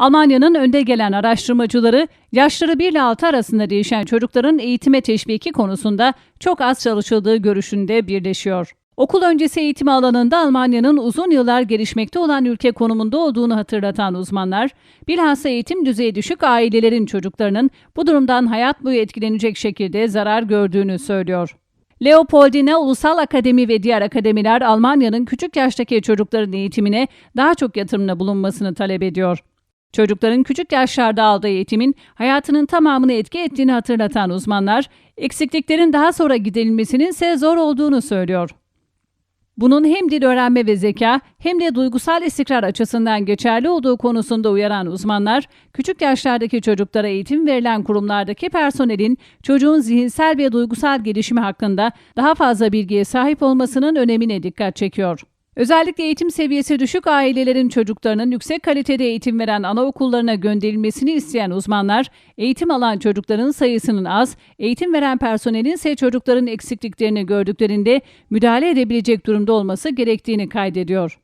Almanya'nın önde gelen araştırmacıları yaşları 1 ile 6 arasında değişen çocukların eğitime teşviki konusunda çok az çalışıldığı görüşünde birleşiyor. Okul öncesi eğitim alanında Almanya'nın uzun yıllar gelişmekte olan ülke konumunda olduğunu hatırlatan uzmanlar, bilhassa eğitim düzeyi düşük ailelerin çocuklarının bu durumdan hayat boyu etkilenecek şekilde zarar gördüğünü söylüyor. Leopoldina Ulusal Akademi ve diğer akademiler Almanya'nın küçük yaştaki çocukların eğitimine daha çok yatırımda bulunmasını talep ediyor. Çocukların küçük yaşlarda aldığı eğitimin hayatının tamamını etki ettiğini hatırlatan uzmanlar, eksikliklerin daha sonra giderilmesinin ise zor olduğunu söylüyor. Bunun hem dil öğrenme ve zeka hem de duygusal istikrar açısından geçerli olduğu konusunda uyaran uzmanlar, küçük yaşlardaki çocuklara eğitim verilen kurumlardaki personelin çocuğun zihinsel ve duygusal gelişimi hakkında daha fazla bilgiye sahip olmasının önemine dikkat çekiyor. Özellikle eğitim seviyesi düşük ailelerin çocuklarının yüksek kalitede eğitim veren anaokullarına gönderilmesini isteyen uzmanlar, eğitim alan çocukların sayısının az, eğitim veren personelin ise çocukların eksikliklerini gördüklerinde müdahale edebilecek durumda olması gerektiğini kaydediyor.